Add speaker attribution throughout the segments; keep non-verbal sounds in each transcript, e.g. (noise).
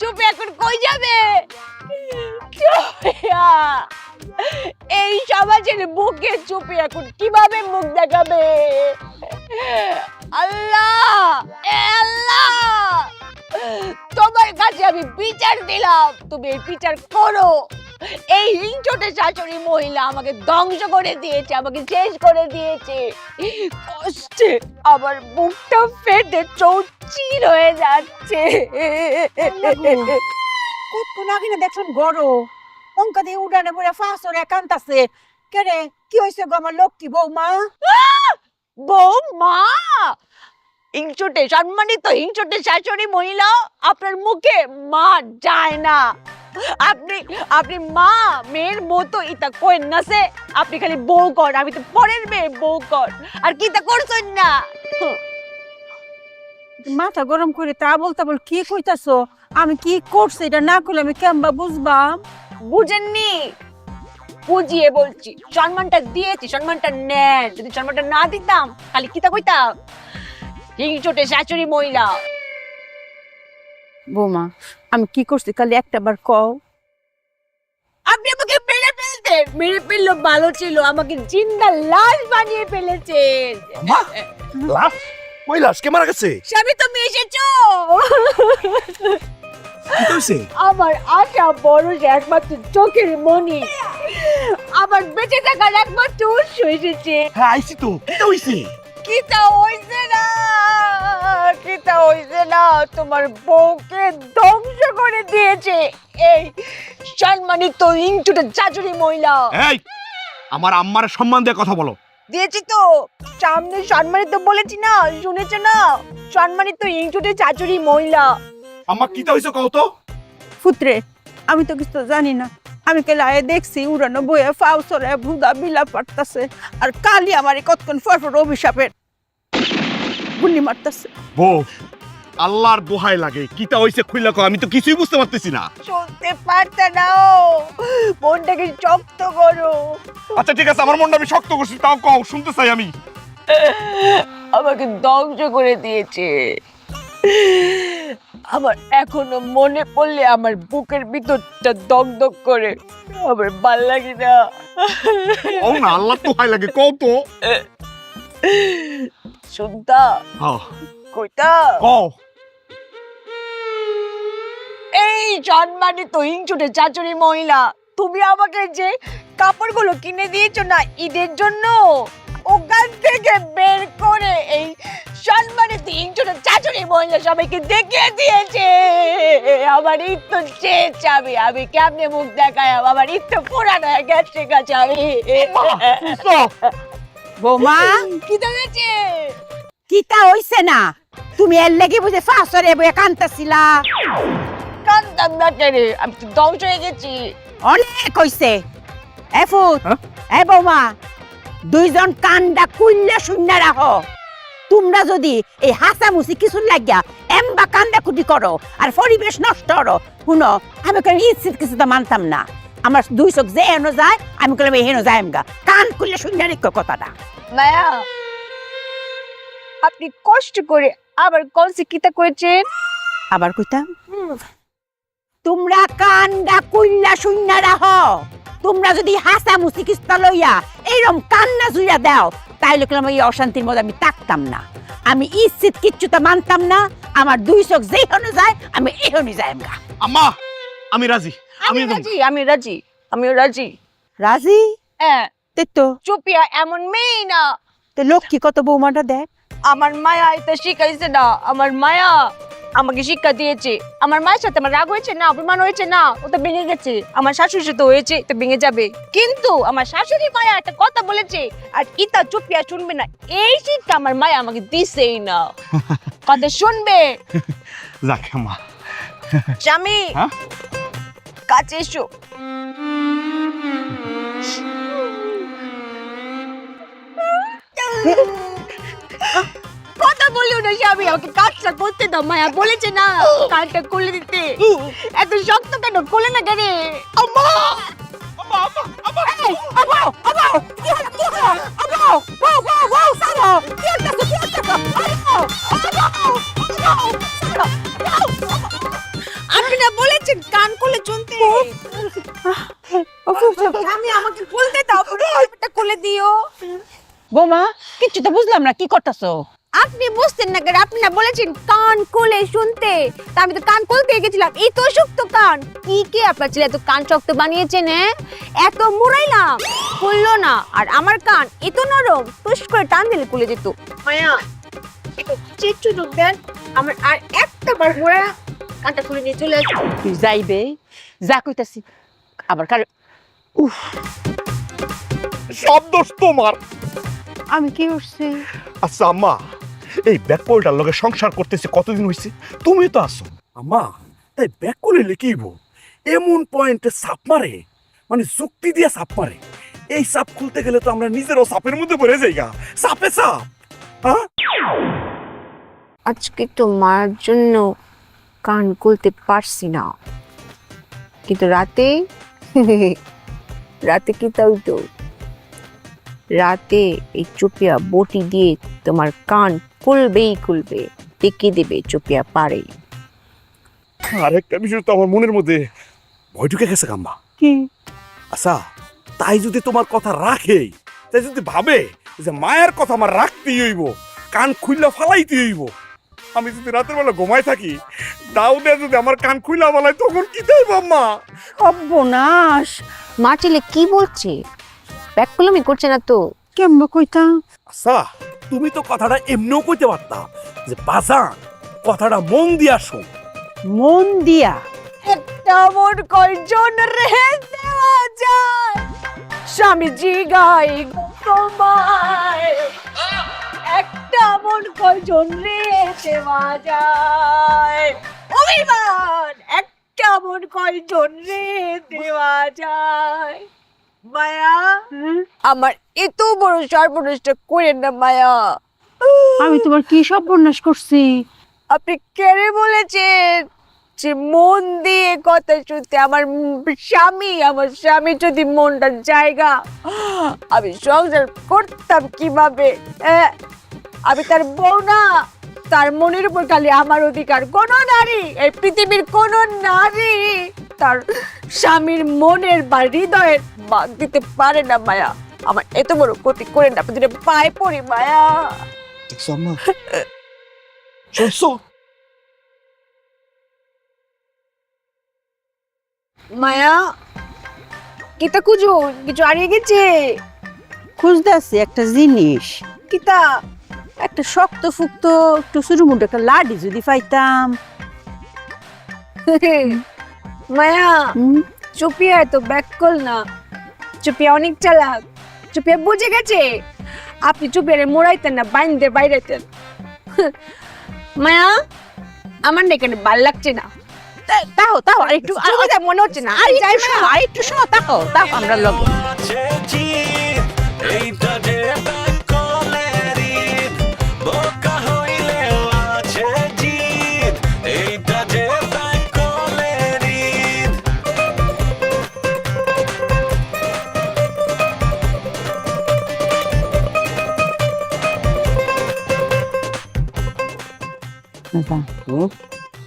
Speaker 1: চুপি এখন কই যাবে? এই সমাজের মুখে চুপে এখন কীভাবে মুখ দেখাবে? আল্লাহ আল্লাহ! তোমার কাছে আমি বিচার দিলাম। তুমি এই বিচার করো। এই হিংচটে শাশুড়ি মহিলা আমাকে ধ্বংস করে দিয়েছে আমাকে শেষ করে দিয়েছে। কষ্টে আমার বুকটা ফেটে চৌচির হয়ে যাচ্ছে।
Speaker 2: কতক্ষণ আগে না দেখুন গড় অঙ্কা দিয়ে উড়ানে পড়ে ফাঁসর একান্ত আছে। কেরে কি হয়েছে গো আমার লক্ষ্মী বৌমা?
Speaker 1: বৌমা! হিংচটে সম্মানিত হিংচটে শাশুড়ি মহিলা আপনার মুখে মা যায় না। আপনি আপনি মা মেয়ের মতো ইতা কই নাসে আপনি খালি বউ কর আমি তো পরের মেয়ে বউ কর। আর কি তা করছেন না?
Speaker 2: মাথা গরম করে তা বলতে বল কি কইতাছো? আমি কি করছি? এটা না করলে আমি কেমবা বুঝবাম?
Speaker 1: বুঝেননি? বুঝিয়ে বলছি সম্মানটা দিয়েছি সম্মানটা নেন। যদি সম্মানটা না দিতাম খালি কিতা কইতাম? হিংচটে শাশুড়ি মহিলা।
Speaker 2: বৌমা আমি কি করছি? খালি একটা বার কও।
Speaker 1: আপনি আমাকে মেরে ফেলতেন মেরে ফেলল ভালো ছিল আমাকে জিন্দা লাশ বানিয়ে ফেলেছেন!
Speaker 3: লাশ? ওই লাশ? কে মারা গেছে?
Speaker 1: স্বামী তুমি এসেছ! আমার আশা বড় একমাত্র চোখের মনি। আমার বেঁচে থাকার একমাত্র উৎস এসেছে।
Speaker 3: হ্যাঁ আইছি তো। কি হইছে?
Speaker 1: কিতা হইছে না? কিতা হইছে না তোমার বউকে ধ্বংস করে দিয়েছে। এই সম্মানিত ইংচুটা চাচুরি মহিলা।
Speaker 3: এই আমার আম্মার সম্মান দিয়ে কথা বলো।
Speaker 1: দিয়েছি তো। সামনে সম্মানিত বলেছি না শুনেছো না? সম্মানিত ইংচুটে চাচুরি মহিলা।
Speaker 3: আম্মা কি হইছে কও তো?
Speaker 2: ফুত্রে আমি তো কিছু জানি না। আমি কে লায়ে দেখছি উড়ানো বইয়ে ফাউ সরে ভুদা বিলা পারতাছে আর কালি আমার কতক্ষণ ফরফর অভিশাপের গুলি মারতাছে।
Speaker 3: বউ আল্লাহর দোহাই লাগে। কিতা হইছে খুইলা কও আমি তো কিছুই বুঝতে পারতেছি না।
Speaker 1: শুনতে পারতে নাও মনটাকে শক্ত করো।
Speaker 3: আচ্ছা ঠিক আছে আমার মনটা আমি শক্ত করছি তাও কও শুনতে চাই আমি।
Speaker 1: আমাকে ধ্বংস করে দিয়েছে। আমার এখনও মনে পড়লে আমার বুকের ভিতরটা দগদগ করে। আমার ভালো লাগে না।
Speaker 3: ও না আল্লাহর দোহাই লাগে কও তো।
Speaker 1: শুনতা কইতা?
Speaker 3: কও।
Speaker 1: এই সম্মানিত হিংচুটে চাচুরি মহিলা তুমি আমাকে যে কাপড়গুলো কিনে দিয়েছ না ঈদের জন্য ওখান থেকে বের করে এই সম্মানিত হিংচুটে চাচুরি মহিলা সবাইকে দেখিয়ে দিয়েছে। আমার ঈদ তো শেষ যাবে আমি কেমনে মুখ দেখায়? আমার ঈদ তো পুরানো হয়ে গেছে গেছে আমি
Speaker 2: বৌমা
Speaker 1: কি দেখেছে
Speaker 2: কিতা হইছে না? তুমি এর লেগে বুঝে ফাঁসরে বইয়ে কান্তাছিলা।
Speaker 1: কান্দাম না কেন আমি তো ধ্বংস হয়ে গেছি।
Speaker 2: অনেক হইছে। এ ফুট
Speaker 3: হ্যাঁ?
Speaker 2: এ বৌমা দুইজন কান্ডা কুইল্লা শূন্য রাখো। তোমরা যদি এই হাসামুসি কিছু লাগিয়া এম্বা কান্দা কুটি করো আর পরিবেশ নষ্ট করো শুনো আমি কেন ইচ্ছিত কিছু তো মানতাম না। আমার দুই চোখ যে হেন যায় আমি কেন হেন যায় এমগা কান খুললে শূন্য রেখো কথাটা।
Speaker 1: মায়া আপনি কষ্ট করে আবার কলসি কিতা করেছেন?
Speaker 2: আবার কইতাম? তোমরা কান্দা কুইল্লা শূন্য রাখো তোমরা যদি হাসা মুসি কিস্তা লইয়া এইরকম কান্না জুইয়া দাও তাইলে কেন এই অশান্তির মধ্যে আমি থাকতাম না। আমি ইচ্ছিত কিচ্ছু তো মানতাম না। আমার দুই চোখ যেই হনে যায় আমি এই হনে যাই আমগা
Speaker 3: আম্মা আমি রাজি।
Speaker 1: আমি রাজি আমি রাজি আমি রাজি।
Speaker 2: রাজি?
Speaker 1: হ্যাঁ।
Speaker 2: তে তো।
Speaker 1: চুপিয়া এমন মেয়ে না।
Speaker 2: তে লক্ষ্মী কত বৌমাটা দেখ।
Speaker 1: আমার মায়া এটা শিখাইছে না আমার মায়া আমাকে শিক্ষা দিয়েছে। আমার মায়ের সাথে আমার রাগ হয়েছে না অভিমান হয়েছে না ও তো ভেঙে গেছে। আমার শাশুড়ির সাথে হয়েছে তো ভেঙে যাবে। কিন্তু আমার শাশুড়ি মায়া একটা কথা বলেছে আর ইতা চুপিয়া শুনবে না। এই শিক্ষা আমার মায়া আমাকে দিছেই না। (laughs) কথা শুনবে?
Speaker 3: যাক আম্মা
Speaker 1: স্বামী
Speaker 3: হ্যাঁ?
Speaker 1: কাছে এসো। বলিও না আমাকে কাজটা করতে দাও মায়া বলেছে না কাজটা খুলে দিতে। এত শক্ত কেন? খুলে না কেন? আম্মা। আপনি না বলেছেন কান খুলে চলতে। আমি আমাকে বলতে দাও খুলে দিও।
Speaker 2: বৌমা কিচ্ছু তো বুঝলাম না কি করতেছো?
Speaker 1: আপনি বুঝতেন না কেন আপনি না বলেছেন কান খুলে শুনতে। তা আমি তো কান খুলতে গেছিলাম এই তো শক্ত কান। কি কে আপনার ছেলে এত কান শক্ত বানিয়েছেন হ্যাঁ এত মুড়াইলাম খুললো না আর আমার কান এত নরম টুস করে টান দিলে খুলে যেত। মায়া একটু চেচু দেন আমার আর একটা বার মোড়া কানটা খুলে নিয়ে চলে আসবে
Speaker 2: তুই যাইবে যা কইতাছি আবার কার
Speaker 3: সব দোষ তোমার।
Speaker 2: আমি কি করছি?
Speaker 3: আচ্ছা আম্মা এই ব্যাকপলটার লগে সংসার করতেছে কতদিন হয়েছে তুমি তো আসো
Speaker 4: আম্মা তাই ব্যাক করে লিখিব এমন পয়েন্টে সাপ মারে মানে যুক্তি দিয়ে সাপ মারে। এই সাপ খুলতে গেলে তো আমরা নিজেরও সাপের মধ্যে পড়ে যাই গা। সাপে সাপ হ্যাঁ?
Speaker 1: আজকে তো মার জন্য কান খুলতে পারছি না। কিন্তু রাতে (laughs) রাতে কি তাই তো রাতে এই চুপিয়া বটি দিয়ে তোমার কান খুলবেই খুলবে টেকে দেবে চুপিয়া পারে
Speaker 4: আরেকটা বিষয় তো আমার মনের মধ্যে ভয় ঢুকে গেছে গাম্মা
Speaker 2: কি?
Speaker 4: আচ্ছা তাই যদি তোমার কথা রাখে তাই যদি ভাবে যে মায়ের কথা আমার রাখতেই হইব কান খুইলা ফালাইতে হইব আমি যদি রাতের বেলা ঘুমাই থাকি দাউদে যদি আমার কান খুইলা ফালাই তখন কি দেব আম্মা?
Speaker 2: সর্বনাশ!
Speaker 1: মা ছেলে কি বলছে? ব্যাককুলমি করছে না তো।
Speaker 2: কেমন কইতাম
Speaker 4: আচ্ছা তুমি তো কথাটা এমনিও কইতে পারতা যে বাজান কথাটা মন দিয়া শোন।
Speaker 2: মন দিয়া?
Speaker 1: একটা মন কয়জন রে দেওয়া যায় স্বামীজি গাই তোমায়। একটা মন কয়জন রে দেওয়া যায় অভিমান একটা মন কয়জন রে দেওয়া যায় মায়া? আমার এত বড় সর্বনষ্ট করেন না মায়া।
Speaker 2: আমি তোমার কি সর্বনাশ করছি?
Speaker 1: আপনি কেড়ে বলেছেন যে মন দিয়ে কথা শুনতে আমার স্বামী আমার স্বামী যদি মনটার জায়গা আমি সংসার করতাম কীভাবে? আমি তার বউ না তার মনের উপর খালি আমার অধিকার। কোন নারী এই পৃথিবীর কোন নারী তার স্বামীর মনের বা হৃদয়ের বাদ দিতে পারে না মায়া। আমার এত বড় ক্ষতি করে না আপনাদের পায়ে পড়ি মায়া।
Speaker 3: দেখছ আম্মা? শুনছো?
Speaker 1: মায়া কিতা কুজো কিছু হারিয়ে গেছে?
Speaker 2: খুঁজতেছি একটা জিনিস।
Speaker 1: কিতা?
Speaker 2: একটা শক্ত ফুক্ত একটু সুরুমুট একটা লাডি যদি পাইতাম। (laughs)
Speaker 1: মায়া চুপিয়া তো ব্যাক কল না। চুপিয়া অনেক চালাক। চুপিয়া বুঝে গেছে? আপনি চুপিয়ারে মোড়াইতেন না বাইন্দে বাইরেতেন মায়া আমার না এখানে ভালো লাগছে না।
Speaker 2: তা- তাও তাও আর একটু আর-
Speaker 1: মনে হচ্ছে না।
Speaker 2: আর
Speaker 1: যাই
Speaker 2: শোনো, আর একটু শোনো তাও তাও আমরা লগ।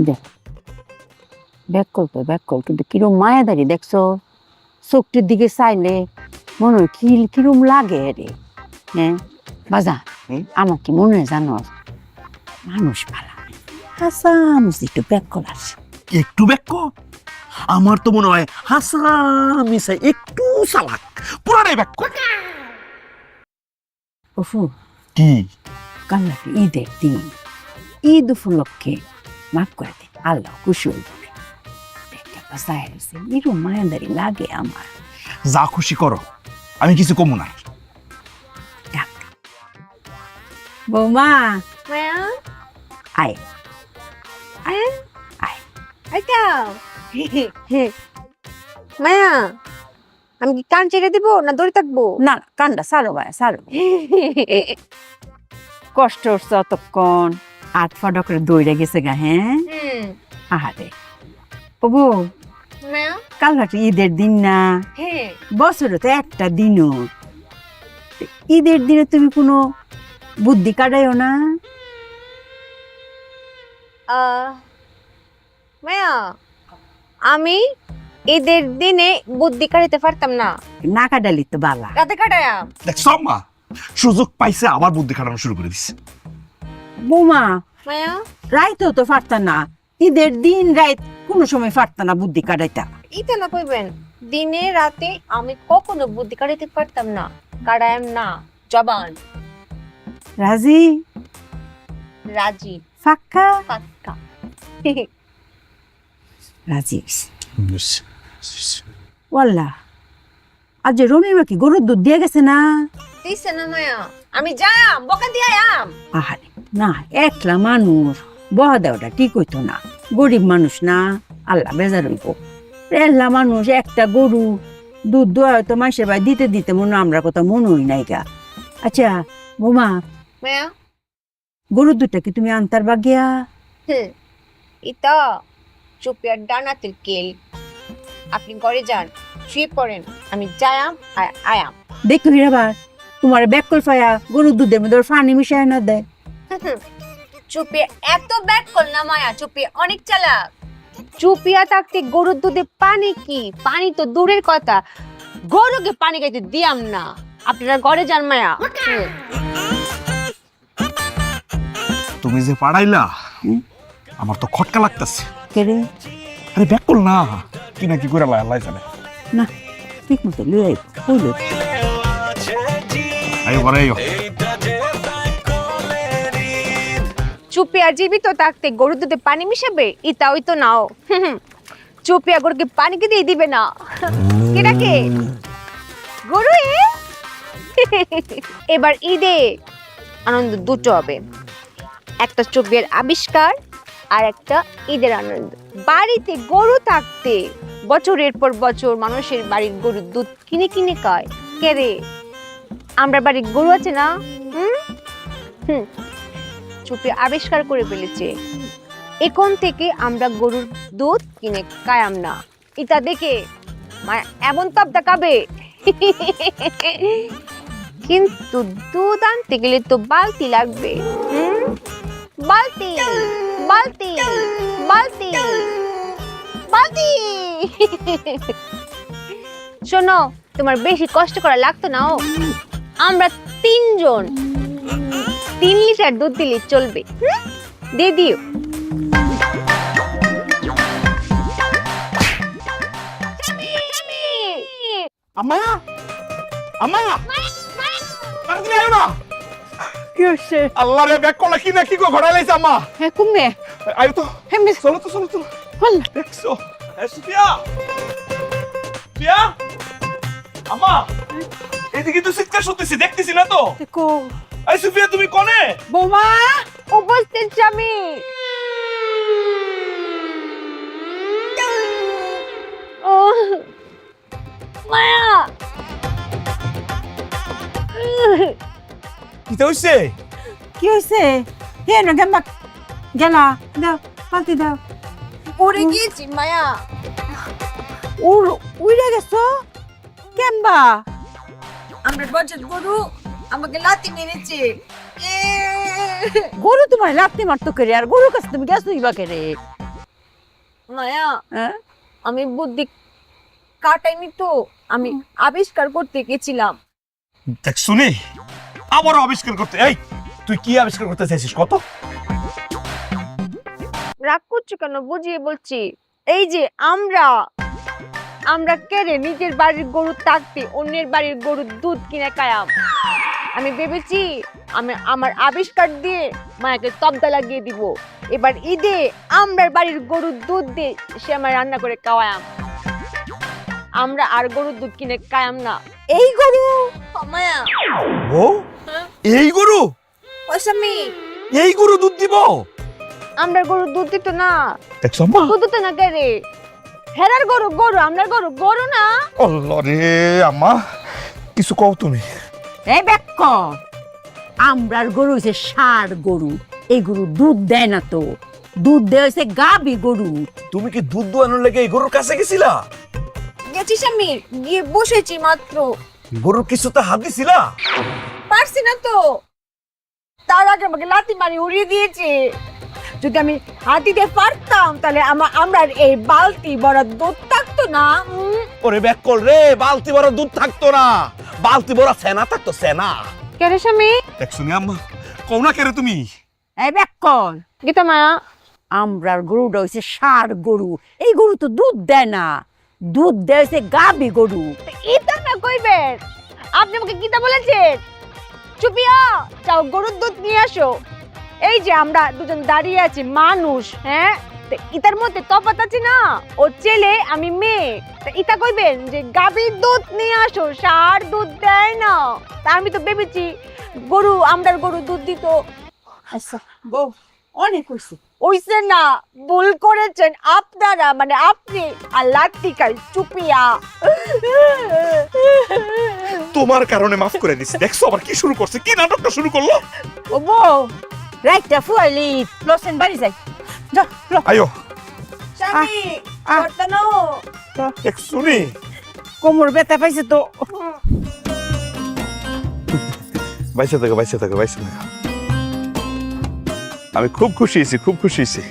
Speaker 2: দেখ ব্যাক কল তো ব্যাক কল কিন্তু কিরম মায়াদারি দেখছ? চোখটির দিকে চাইলে মনে হয় কি কিরম লাগে রে হ্যাঁ? বাজা আমার কি মনে হয় জানো? মানুষ পালা। হাসাম একটু ব্যাক কল আছে।
Speaker 3: একটু ব্যাক আমার তো মনে হয় হাসা মিশাই একটু সালাক পুরাটাই ব্যাক
Speaker 2: ওফু
Speaker 3: কি?
Speaker 2: কাল ঈদের দিন। ঈদ উপলক্ষে মাফ করে দে আল্লাহ খুশি হইব দেখতে বাসায় আছে এরম মায়াদারি লাগে আমার
Speaker 3: যা খুশি করো আমি কিছু কমু না
Speaker 2: বৌমা আয়
Speaker 1: আয়
Speaker 2: আয়
Speaker 1: আইতা মায়া আমি কি কান ছেড়ে দিব না দড়ি থাকব
Speaker 2: না না, কান্ডা সারো ভাই সারো কষ্ট হচ্ছে অতক্ষণ আট ফাটা করে দৌড়ে গেছে গা হ্যাঁ?
Speaker 1: হুম।
Speaker 2: আহারে। ওবু কাল রাত্রে ঈদের দিন না?
Speaker 1: হ্যাঁ।
Speaker 2: বছরে তো একটা দিনও। ঈদের দিনে তুমি কোনো বুদ্ধি কাটাইও না?
Speaker 1: আহ, মায়া আমি ঈদের দিনে বুদ্ধি কাটাইতে পারতাম না।
Speaker 2: না কাটালি তো বালা।
Speaker 1: রাতে কাটায়াম
Speaker 3: দেখছ আম্মা সুযোগ পাইছে আবার বুদ্ধি কাটানো শুরু করে দিচ্ছে
Speaker 2: বৌমা।
Speaker 1: মায়া?
Speaker 2: রাইতেও তো পারতা না। ঈদের দিন রাইত কোনো সময় পারতা না বুদ্ধি কাটাইতা।
Speaker 1: ইতে না কইবেন দিনে রাতে আমি কখনো বুদ্ধি কাটাইতে পারতাম না কাটায়াম না জবান।
Speaker 2: রাজি?
Speaker 1: রাজি।
Speaker 2: ফাক্কা?
Speaker 1: পাক্কা
Speaker 2: রাজি ওয়াল্লা আজ যে রনিমা কি গরুর দুধ দিয়ে গেছে না?
Speaker 1: দিছে না মায়া আমি যাম বকা দিয়ে আয়াম।
Speaker 2: আহারে। না একলা মানুষ। বহা দেওয়াটা ঠিক হইতো না। গরিব মানুষ না আল্লাহ বেজার হইব। একলা মানুষ একটা গরু দুধ দোয়া হয়তো মাসে ভাই দিতে দিতে মনে আমরা কোথাও মনে হই নাই গা। আচ্ছা বোমা।
Speaker 1: মায়া
Speaker 2: গরুর দুধটা কি তুমি আনতার বাগিয়া?
Speaker 1: ইতা চুপিয়ার ডানাতের কেল। আপনি ঘরে যান শুয়ে পড়েন আমি যায়াম আর আয়াম।
Speaker 2: দেখো হিরাবার তোমার ব্যাক কল ফায়া গরুর দুধের মধ্যে ফানি মিশায় না দেয়।
Speaker 1: চুপিয়া এত ব্যাক কর না মায়া চুপিয়া অনেক চালাক। চুপিয়া থাকতে গরুর দুধে পানি কি? পানি তো দূরের কথা। গরুকে পানি খাইতে দিয়াম না। আপনারা ঘরে যান মায়া।
Speaker 3: তুমি যে পাড়াইলা আমার তো খটকা লাগতেছে।
Speaker 2: কেরে
Speaker 3: আরে ব্যাক না। কি না কি করে লাই জানে
Speaker 2: না ঠিক মতো হইল
Speaker 5: জিদ
Speaker 1: চুপিয়া জীবিত থাকতে গরুর দুধে পানি মিশাবে? ইতা ওই তো নাও। চুপিয়া গরুকে পানি কি দিয়ে দিবে না? কেটাকে গরু এবার ঈদে আনন্দ দুটো হবে। একটা চুপিয়ার আবিষ্কার আর একটা ঈদের আনন্দ। বাড়িতে গরু থাকতে বছরের পর বছর মানুষের বাড়ির গরুর দুধ কিনে কিনে খায়। কে রে? আমরা বাড়ির গরু আছে না? হুম? হুম। চুপি আবিষ্কার করে ফেলেছে। এখন থেকে আমরা গরুর দুধ কিনে কায়াম না। এটা দেখে মা এমন তাপ দেখাবে কিন্তু দুধ আনতে গেলে তো বালতি লাগবে? বালতি বালতি বালতি বালতি। শোনো, তোমার বেশি কষ্ট করা লাগতো না ও। আমরা তিনজন। তিন লিটার দুধ দিলে চলবে? দিয়ে দিও।
Speaker 3: আম্মা আম্মা তাড়াতাড়ি আইও না
Speaker 2: কি হচ্ছে?
Speaker 3: আল্লাহ রে ব্যাক করলা কি না কি গো ঘোড়া লাইছে আম্মা
Speaker 2: হ্যাঁ
Speaker 3: তো চলো তো চলো তো।
Speaker 2: হল।
Speaker 3: দেখছ? এ সুফিয়া সুফিয়া আম্মা? এদিকে তো চিৎকার শুনতেছি দেখতেছি না তো।
Speaker 2: দেখো।
Speaker 3: এই সুফিয়া তুমি কোনে?
Speaker 2: বৌমা
Speaker 1: উপস্থিত স্বামী। ও মায়া।
Speaker 3: কি হইছে?
Speaker 2: কি হয়েছে হে না গেম্বা গেলা দাও পাল্টি দাও।
Speaker 1: পড়ে গিয়েছি মায়া।
Speaker 2: উড় উড়ে গেছো? কেমবা?
Speaker 6: আমরা বছর গরু আমাকে লাতি মেরেছে।
Speaker 2: গরু তোমার লাত্তি মারতো করে আর গরুর কাছে তুমি গেছো ইবা করে
Speaker 1: মায়া
Speaker 2: হ্যাঁ?
Speaker 1: আমি বুদ্ধি কাটাইনি তো। আমি আবিষ্কার করতে গেছিলাম।
Speaker 3: দেখ শুনি। আবারও আবিষ্কার করতে এই তুই কি আবিষ্কার করতে চাইছিস? কত?
Speaker 1: রাগ করছ কেন? বুঝিয়ে বলছি। এই যে আমরা আমরা কেড়ে নিজের বাড়ির গরু থাকতে অন্যের বাড়ির গরুর দুধ কিনে কায়াম আমি ভেবেছি আমি আমার আবিষ্কার দিয়ে মায়াকে তবদা লাগিয়ে দিব। এবার ঈদে আমরার বাড়ির গরুর দুধ দিয়ে সে আমার রান্না করে খাওয়ায়াম। আমরা আর গরুর দুধ কিনে কায়াম না।
Speaker 2: এই গরু!
Speaker 1: মায়া
Speaker 3: ও? এই গরু?
Speaker 1: ও স্বামী।
Speaker 3: এই গরু দুধ দিব?
Speaker 1: আমরা গরুর দুধ দিত না। দুধ দিত না কে রে? হেরার গরু গরু আমরা গরু গরু না।
Speaker 3: আল্লাহ রে আম্মা কিছু কও তুমি?
Speaker 2: এই বেক্ক আমরার গরু হচ্ছে সার গরু এই গরু দুধ দেয় না তো। দুধ দেয় হচ্ছে গাবি গরু।
Speaker 3: তুমি কি দুধ দোয়ানোর লেগে এই গরুর কাছে গেছিলা?
Speaker 1: গেছি আমি গিয়ে বসেছি মাত্র।
Speaker 3: গরুর কিছুতে হাত দিছিলা?
Speaker 1: পারছি না তো। তার আগে আমাকে লাতি মারি উড়িয়ে দিয়েছে। যদি আমি হাতিতে পারতাম তাহলে আমার আমরা এই বালতি বড় দুধ থাকতো না। উম,
Speaker 3: ওরে ব্যাক কল রে বালতি বড় দুধ থাকতো না। বালতি বড় সেনা থাকতো সেনা।
Speaker 7: কেরে স্বামী?
Speaker 3: দেখছ নি আম্মা কও না কেরে তুমি?
Speaker 2: এই বেক্ষণ
Speaker 7: গীতা মায়া।
Speaker 2: আমরার গরুটা হয়েছে সার গরু। এই গরু তো দুধ দেয় না। দুধ দেয় গাবি গরু।
Speaker 7: এটা না কইবেন? আপনি আমাকে গীতা বলেছেন? চুপিয়া যাও গরুর দুধ নিয়ে আসো। এই যে আমরা দুজন দাঁড়িয়ে আছি মানুষ হ্যাঁ? ইতার মধ্যে তফাৎ আছে না? ও ছেলে আমি মেয়ে। তা ইতা কইবেন যে গাভীর দুধ নিয়ে আসো সার দুধ দেয় না। তা আমি তো ভেবেছি গরু আমরার গরু দুধ দিত।
Speaker 2: আচ্ছা বউ অনেক হয়েছে
Speaker 1: ওইসে না ভুল করেছেন আপনারা মানে আপনি। আর লাত্তিকার চুপিয়া।
Speaker 4: তোমার কারণে মাফ করে দিছি। দেখছ আবার কি শুরু করছে? কি নাটকটা শুরু করল?
Speaker 2: ও বউ রাইটটা ফুয়ালি লসেন বাড়ি যাই যা লো
Speaker 4: আয়ো
Speaker 1: স্বামী
Speaker 2: আহ।
Speaker 1: বর্তনো
Speaker 4: এক শুনি
Speaker 2: কোমর ব্যথা পাইছে তো
Speaker 4: বাইসে থাকো বাইসে থাকো বাইসে থাকো আমি খুব খুশি হয়েছি খুব খুশি হয়েছি